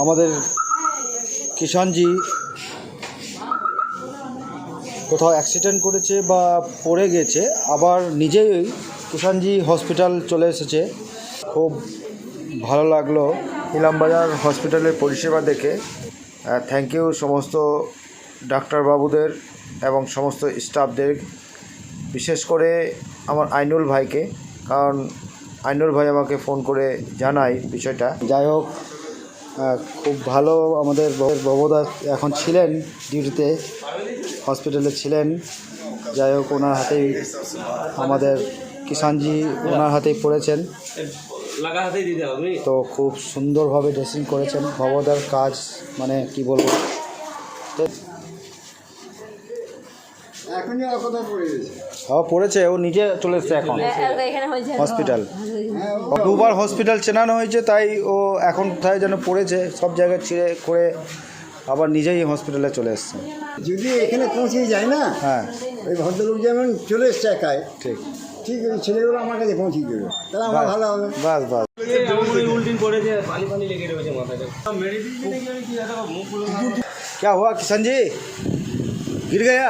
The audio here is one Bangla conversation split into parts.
আমাদের কিষাণজি কোথাও অ্যাক্সিডেন্ট করেছে বা পড়ে গেছে, আবার নিজেই কিষাণজি হসপিটাল চলে এসেছে। খুব ভালো লাগল ইলামবাজার হসপিটালের পরিষেবা দেখে। থ্যাংক ইউ সমস্ত ডাক্তারবাবুদের এবং সমস্ত স্টাফদের বিশেষ করে আমার আইনুল ভাইকে, কারণ আইনুল ভাই আমাকে ফোন করে জানায় বিষয়টা। যাই হোক খুব ভালো আমাদের ববদা এখন ছিলেন ডিউটিতে হসপিটালে ছিলেন। যাই হোক ওনার হাতেই আমাদের কিষানজি ওনার হাতেই পড়েছেন। তো খুব সুন্দরভাবে ড্রেসিং করেছেন। ভবদার কাজ মানে কি বলব? এখনই কোথায় পড়ে গেছে? হ্যাঁ পড়েছে ও নিজে চলে এসছে এখন এখানে হয়েছে হসপিটাল দুবার হসপিটাল চেনানো হয়েছে তাই ও এখন কোথায় যেন পড়েছে সব জায়গায় ছিঁড়ে করে আবার নিজেই হসপিটালে চলে এসছে যদি এখানে পৌঁছে যায় না হ্যাঁ ওই ভদ্রলোক যেমন চলে এসছে একাই ঠিক ঠিক ওই ছেলেগুলো আমার কাছে পৌঁছে দেবে তাহলে আমার ভালো হবে বাস বাস উল্টিন পড়েছে পানি পানি লেগে রয়েছে মাথাটা क्या हुआ किशन जी गिर गया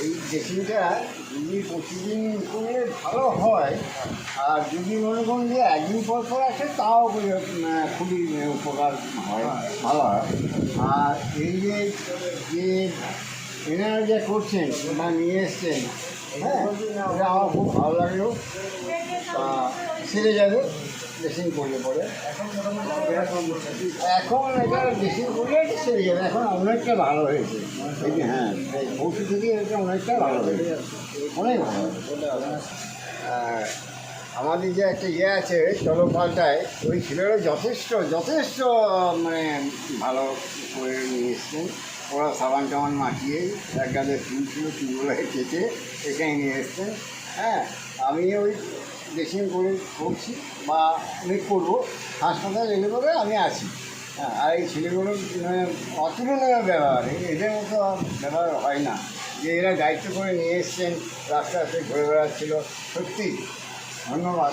এই ড্রেসিংটা যদি প্রতিদিন করে ভালো হয় আর যদি মনে করুন যে একদিন পর পর আসে তাও উম, খুবই উপকার হয় ভালো হয়। আর এই যে যে এনারা যে করছেন বা নিয়ে এসছেন হ্যাঁ আমার খুব ভালো লাগল। তা সেরে যাবে। ড্রেসিং করলে পরে। এখন এটা ড্রেসিং করলে সেরে যাবে। এখন অনেকটা ভালো হয়েছে। এই যে হ্যাঁ এই থেকে এটা অনেকটা ভালো হয়েছে। অনেক ভালো আমাদের যে একটা ইয়ে আছে চলো পাল্টায় ওই ছেলেরা যথেষ্ট যথেষ্ট মানে ভালো করে নিয়ে এসছেন ওরা সাবান টাবান মাখিয়ে এক গাছে চুল ছিল চুলগুলো কেটে এখানে নিয়ে এসছেন হ্যাঁ আমি ওই ড্রেসিং করে করছি বা আমি করব, হাসপাতাল পরে আমি আছি হ্যাঁ আর এই ছেলেগুলো মানে অতুলনীয় ব্যবহার, এদের মতো ব্যবহার হয় না। যে এরা দায়িত্ব করে নিয়ে এসছেন, রাস্তা রাস্তায় ঘুরে বেড়াচ্ছিল, সত্যি। ধন্যবাদ।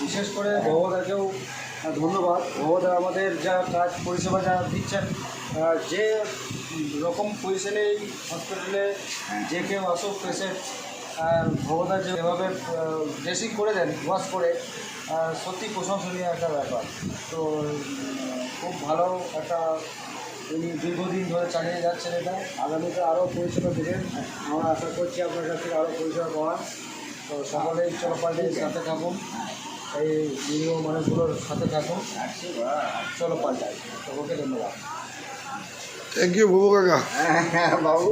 বিশেষ করে ভবদাকেও ধন্যবাদ। ভবদা আমাদের যা কাজ পরিষেবা যা দিচ্ছেন যে রকম পজিশনে এই হসপিটালে যে কেউ আসুক পেশেন্ট ভবদা যেভাবে ড্রেসিং করে দেন ওয়াশ করে সত্যি প্রশংসনীয় একটা ব্যাপার। তো, খুব ভালো একটা উনি দীর্ঘদিন ধরে চালিয়ে যাচ্ছেন এটা। আগামীতে আরও পরিষেবা দেবেন। আমরা আশা করছি আপনার কাছ থেকে আরও পরিষেবা পাওয়ার। তো সকলেই চলপাল্টের সাথে থাকুন। এই নিরীহ মানুষগুলোর সাথে থাকুন। চলো পাল্টাই। সকলকে ধন্যবাদ। থ্যাংক ইউ বাবু কাকা। হ্যাঁ হ্যাঁ বাবু।